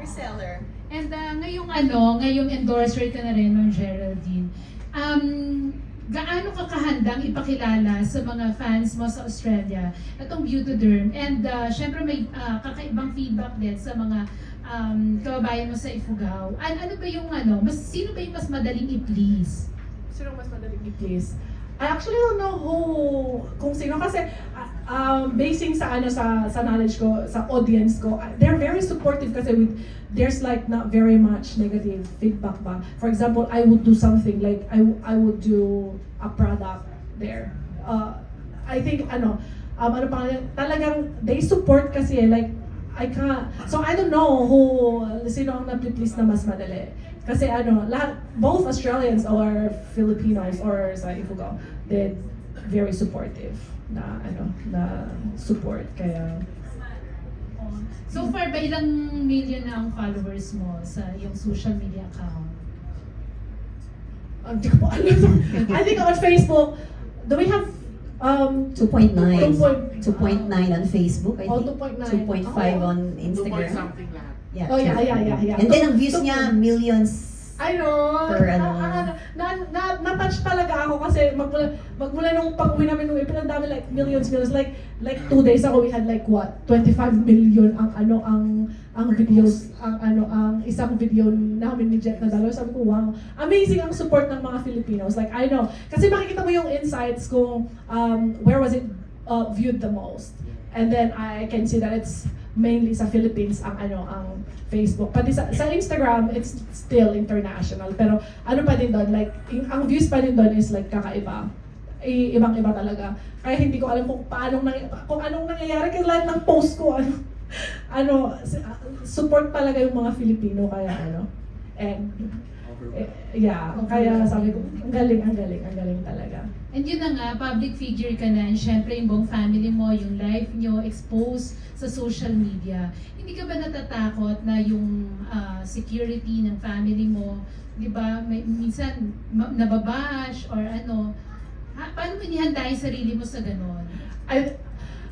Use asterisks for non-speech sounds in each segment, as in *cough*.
reseller. And uh, ngayong ano, ngayong endorser ka na rin ng Geraldine, um, gaano ka kahandang ipakilala sa mga fans mo sa Australia itong Beautyderm? And uh, syempre may uh, kakaibang feedback din sa mga um, kababayan mo sa Ifugao. An ano ba yung ano, mas, sino ba yung mas madaling i-please? Sino mas madaling i-please? I actually don't know who, kung sino kasi uh, um, basing sa ano sa sa knowledge ko, sa audience ko, uh, they're very supportive kasi with there's like not very much negative feedback ba. For example, I would do something like I I would do a product there. Uh, I think ano, um, ano pa talagang they support kasi like I can't, so I don't know who, sino ang na-please na mas madali. Kasi ano, lahat, both Australians or Filipinos or sa Ifugao, they're very supportive na ano, na support. Kaya, So far ba ilang million na ang followers mo sa iyong social media account? ang ko po alam. *laughs* I think on Facebook, do we have, um, 2.9. 2.9 2.9 on Facebook, I Oh, think. 2.9. 2.5 Oh. on Two point Instagram. something lahat. Yeah, Oh, yeah, yeah, yeah, yeah. And then ang views niya, millions. I know. Per na, ano. na, na, na, na-touch talaga ako kasi magmula, magmula nung pag-uwi namin nung April, ang dami like millions, millions. Like, like two days ago, we had like what? 25 million ang ano, ang ang videos, ang ano, ang isang video namin ni Jet na dalawa. Sabi ko, wow, amazing ang support ng mga Filipinos. Like, I know. Kasi makikita mo yung insights kung um, where was it uh, viewed the most. And then I can see that it's mainly sa Philippines ang ano ang Facebook. Pati sa, sa Instagram, it's still international. Pero ano pa din doon, like, yung- ang views pa din doon is like kakaiba. I, ibang-iba talaga. Kaya hindi ko alam kung paano nang, kung anong nangyayari kasi lahat ng post ko *laughs* ano ano ah, support talaga yung mga Filipino kaya ano and eh, yeah kaya sabi ko ang galing ang galing ang galing talaga And yun na nga, public figure ka na, and syempre yung buong family mo, yung life nyo, exposed sa social media. Hindi ka ba natatakot na yung ah, security ng family mo, di ba, may, minsan nababash or ano, ha, paano mo inihanda yung sarili mo sa ganon? I,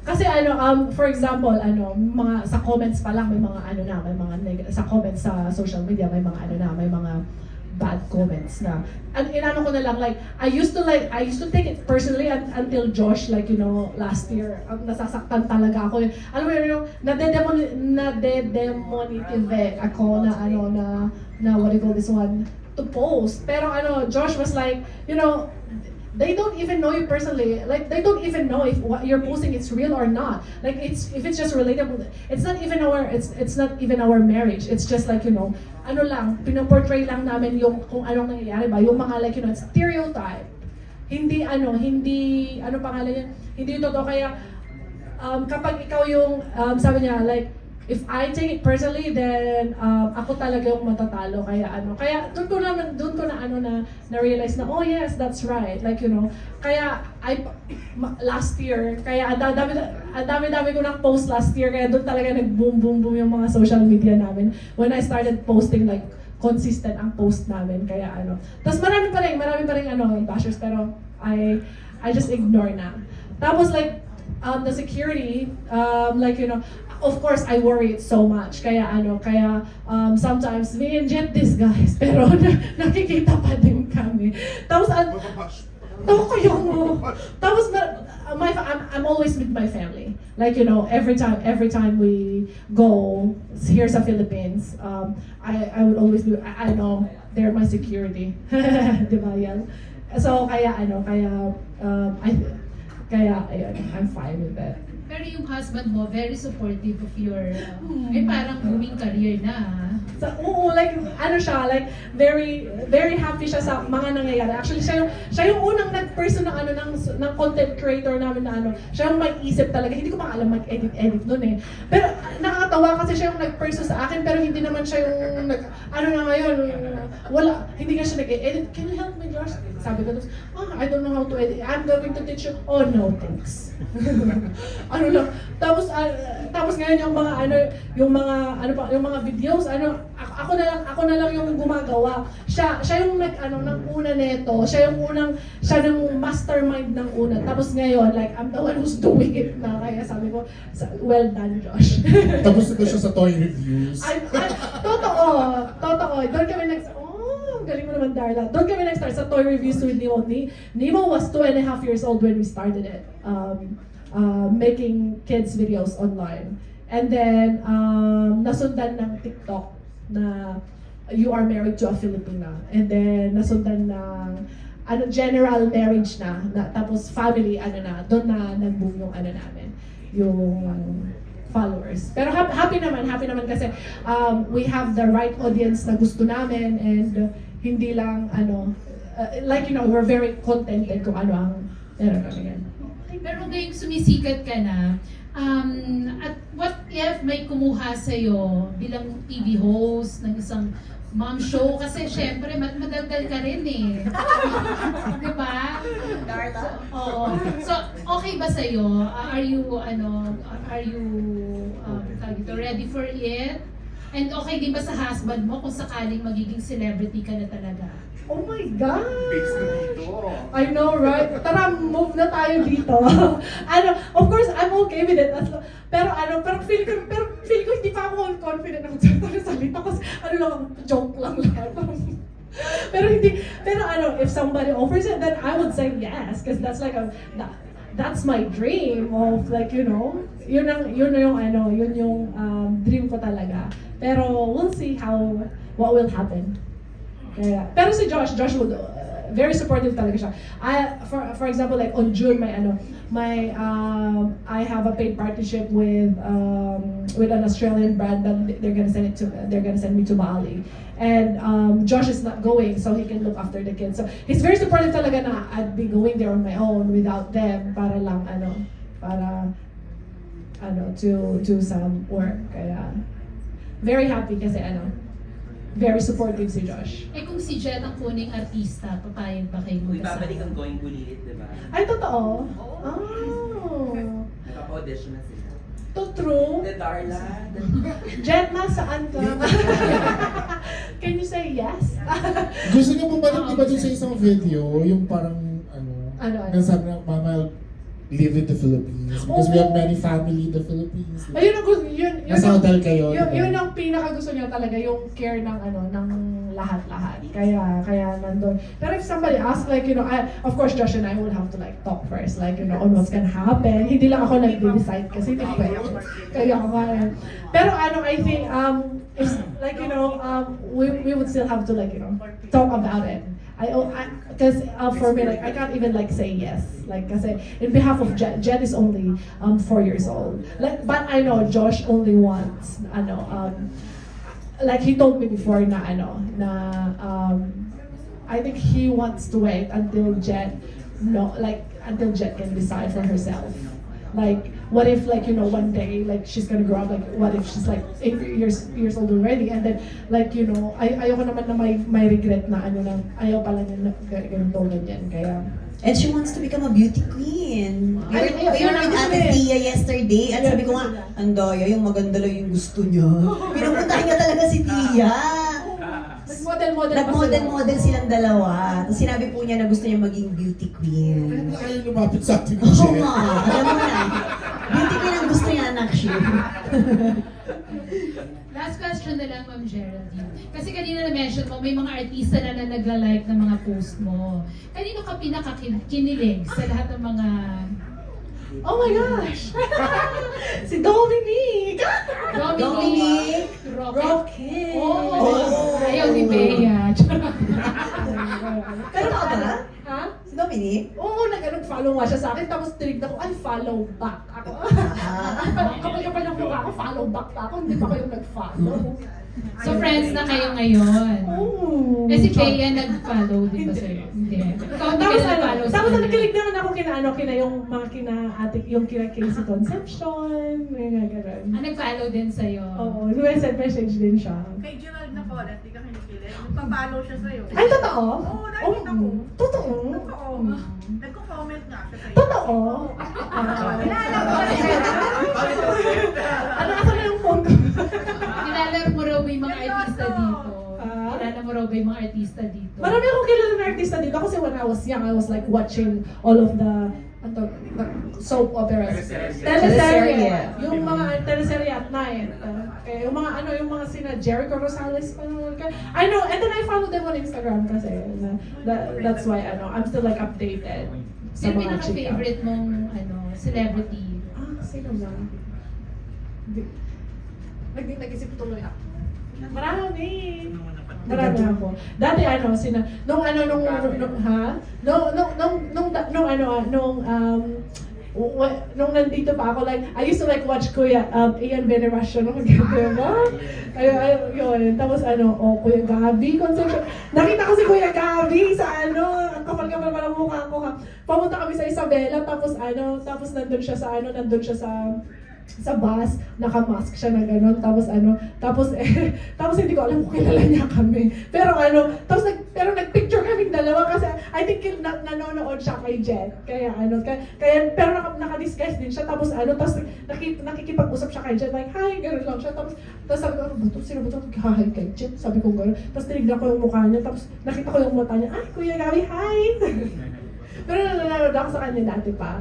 kasi ano, um, for example, ano, mga sa comments pa lang may mga ano na, may mga sa comments sa social media may mga ano na, may mga bad comments na. And inano ko na lang like I used to like I used to take it personally un- until Josh like you know last year ang nasasaktan talaga ako. Alam mo yun, nadedemon nadedemonetize ako na ano na na what do you call this one to post. Pero ano, Josh was like, you know, they don't even know you personally. Like they don't even know if what you're posting is real or not. Like it's if it's just relatable. It's not even our it's it's not even our marriage. It's just like you know, ano lang, pinoportray lang namin yung kung anong nangyayari ba, yung mga like you know, stereotype. Hindi ano, hindi ano pangalan yan, hindi yung totoo kaya um, kapag ikaw yung um, sabi niya like if I take it personally then um, ako talaga yung matatalo. Kaya ano kaya doon ko na doon ko na ano na na realize na oh yes that's right. Like you know kaya I last year kaya ang dami ang dami dami ko ng post last year kaya doon talaga nag boom boom boom yung mga social media namin. When I started posting like consistent ang post namin kaya ano. Tapos marami pa rin marami pa rin ano bashers pero I I just ignore na. Tapos like um, the security, um, like, you know, of course, I worry it so much. Kaya ano, kaya um, sometimes we inject this guys, *laughs* pero na, nakikita pa din kami. Tapos, an- Mapapash. Tawa ko yung Tapos, na, my, I'm, I'm always with my family. Like, you know, every time every time we go here sa Philippines, um, I, I would always do, I, I know, they're my security. *laughs* Di yan? So, kaya ano, kaya, um, I, kaya, ayun, I'm fine with that. Pero yung husband mo, very supportive of your, uh, eh parang booming career na. ah. So, oo, like, ano siya, like, very, very happy siya sa mga nangyayari. Actually, siya yung, siya yung unang nag-person ng, ano, ng, ng content creator namin na ano, siya yung may isip talaga. Hindi ko pa alam mag-edit-edit nun eh. Pero, nakakatawa kasi siya yung nag-person sa akin, pero hindi naman siya yung, nag, ano na ngayon, wala, hindi nga siya nag-edit. Can you help me, Josh? Sabi ko, ah, I don't know how to edit. I'm going to teach you. Oh, no, thanks. *laughs* ano lang. Tapos, ah, tapos ngayon yung mga, ano, yung mga, ano pa, yung mga videos, ano, ako, na lang, ako na lang yung gumagawa. Siya, siya yung nag, ano, ng una neto. Siya yung unang, siya yung mastermind ng una. Tapos ngayon, like, I'm the one who's doing it na. Kaya sabi ko, well done, Josh. Tapos na siya sa toy reviews. I, I, totoo. Doon kami nag Oh, ang galing mo naman, Darla. Doon kami nag-start sa toy reviews with Nemo. Nemo was two and a half years old when we started it. Um, uh, making kids videos online. And then, um, nasundan ng TikTok na you are married to a Filipina. And then, nasundan ng ano, general marriage na, na tapos family, ano na, doon na nag-boom yung ano namin, yung followers. Pero hap- happy naman, happy naman kasi um, we have the right audience na gusto namin and hindi lang ano, uh, like you know, we're very contented kung ano ang meron kami yan. Pero ngayong sumisikat ka na, um, at what if may kumuha sa'yo bilang TV host ng isang mom show? Kasi syempre, mat madaldal ka rin eh. *laughs* Di ba? Darla? Oo. So, okay ba sa'yo? Uh, Are you, ano, are you, um, ready for it? And okay din ba sa husband mo kung sakaling magiging celebrity ka na talaga? Oh my God! Base na dito. I know, right? Tara, move na tayo dito. *laughs* ano, of course, I'm okay with it. As, pero ano, pero feel ko, pero feel ko hindi pa ako confident na magsalita kasi ano lang, joke lang lahat. *laughs* pero hindi, pero ano, if somebody offers it, then I would say yes. Because that's like a, that, that's my dream of like, you know, yun ang, yun yung ano, yun yung um, dream ko talaga. Pero we'll see how, what will happen. Pero si Josh, Josh would, uh, very supportive talaga siya. I, for, for example, like on June, may ano, my, um, I have a paid partnership with, um, with an Australian brand that they're gonna send it to, they're gonna send me to Bali. And um, Josh is not going, so he can look after the kids. So he's very supportive talaga na I'd be going there on my own without them para lang, ano, para, ano, to do some work. Kaya, very happy kasi ano, very supportive si Josh. Eh kung si Jet ang kuning artista, papayag ba kayo Uy, magkasama? babalik ang going bulilit, di ba? Ay, totoo? Oh. Nakapa-audition na sila. To true. The Darla, the... *laughs* Jet, nasaan ka? *laughs* Can you say yes? Gusto niyo bumalik di ba dun sa isang video, yung parang ano, Ano, ano? nasabi na Mama live in the Philippines because we have many family in the Philippines. Ayun ang gusto, yun, yun, Nasa ang- hotel kayo, Yun, di ba? yun ang pinaka gusto niya talaga, yung care ng ano, ng lahat-lahat. Kaya, kaya nandun. Pero if somebody asks, like, you know, I, of course, Josh and I will have to like talk first, like, you know, on what's gonna happen. Hindi lang ako nag-decide kasi hindi pwede. Kaya ako kaya. Pero ano, I think, um, if, like, you know, um, we, we would still have to, like, you know, talk about it. I, because uh, for me, like, I can't even like say yes. Like, kasi in behalf of Jet, Jet is only um, four years old. Like, but I know Josh only wants, ano, um, like he told me before na ano, na um, I think he wants to wait until Jet, no, like, until Jet can decide for herself. Like, what if, like, you know, one day, like, she's gonna grow up, like, what if she's, like, eight years years old already, and then, like, you know, ay ayoko naman na may, may regret na, ano, na, ayaw pala niya na, ga- ganito, ganyan, kaya, And she wants to become a beauty queen. We were, we were with Ate ay. Tia yesterday at sabi ko nga, ang daya, yung maganda lang yung gusto niya. *laughs* Pinupuntahan niya talaga si Tia. nag-model-model. Nag-model-model silang dalawa. Tapos sinabi po niya na gusto niya maging beauty queen. Ayaw lumapit sa atin ni Oo nga, alam mo na. Beauty queen ang gusto niya, anak siya. *laughs* Last question na lang, Ma'am Geraldine. Kasi kanina na-mention mo, may mga artista na, na nagla-like ng mga post mo. Kanino ka pinakakinilig sa lahat ng mga... Oh my gosh! *laughs* si Dominique! Dominic, Dominic, Rocket. Rocket! Oh, ayaw ni Bea. *laughs* Pero ka ba? Ha? Si Dominic? Oo, nag follow nga siya sa akin, tapos tinignan ko, ay, follow back ako. *laughs* Kapag kapag yung mukha ko, follow back ako, hindi pa kayo nag-follow. So friends na kayo ngayon. Oh. Eh si Bea nag-follow, di ba sa'yo? Hindi. Ikaw hindi Tapos ka ano, nag-follow tapos nakikilig naman ako kina ano, kina yung mga kina ate, yung kina Casey Conception, mga ganun. Ah, nag-follow din sa'yo. Oo, message message din siya. Kay Gerald na po, di ka kinikilig. Nagpa-follow siya sa'yo. Ay, totoo? Oo, nakikita ko. Totoo? Totoo. Nagko-comment nga siya sa'yo. Totoo? Ah, Kilala ko. Ano, asa na yung phone ko? Kilala mo raw ba yung mga artista dito? Ah? Kilala mo raw ba yung mga artista dito? Marami akong kilala na artista dito kasi when I was young, I was like watching all of the Ano, soap operas. Teleserye. Yung mga teleserye at night. Uh, kaya yung mga ano, yung mga sina Jericho Rosales pa I know, and then I follow them on Instagram kasi. Na, that, that's why, ano, I'm still like updated sa chika. pinaka-favorite mong ano, celebrity? Ah, sino ba? Di- Nag nag-isip tuloy ako. Marami. Marami ako. Dati ano, sina, nung ano, nung, nung, nung ha? Nung, nung, nung, nung, nung ano, ah, nung, um, nung nandito pa ako, like, I used to like watch Kuya, um, Ian Veneracion, no? *laughs* diba? Ay, ay, yun. Tapos ano, oh, Kuya Gabi, Concepcion. Nakita ko si Kuya Gabi sa ano, ang kapal-kapal pa ng mukha ko ha. Pamunta kami sa Isabela, tapos ano, tapos nandun siya sa ano, nandun siya sa sa bus, naka-mask siya na gano'n, tapos ano, tapos eh, *laughs* tapos hindi ko alam kung kilala niya kami. Pero ano, tapos nag, pero nag-picture kaming dalawa kasi I think na, nanonood siya kay Jet. Kaya ano, kaya, kaya pero naka, naka-disguise din siya, tapos ano, tapos nakik, nakikipag-usap siya kay Jet, like, hi, gano'n lang siya. Tapos, tapos sabi ko, ano ba to? Sino ba to? Hi kay Jet. Sabi ko gano'n. Tapos tinignan ko yung mukha niya, tapos nakita ko yung mata niya, ay, Kuya Gabi, hi! *laughs* pero nanonood ako sa kanya dati pa.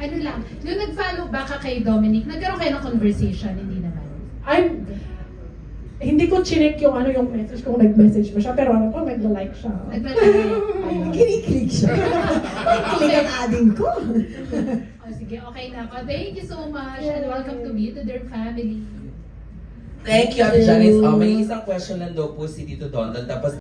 Ano, lang, nung nag-follow back ka kay Dominic, nagkaroon kayo ng conversation, hindi naman. I'm hindi ko chinek yung ano yung message kung nag-message ba siya pero ano ko nagla-like siya. Naglalagay. Kinikilig siya. Kilig ang ading ko. oh, sige, okay na ako. Thank you so much and welcome to me, to their family. Thank you, Ate Janice. Oh, may isang question lang daw po si Tito Donald. Tapos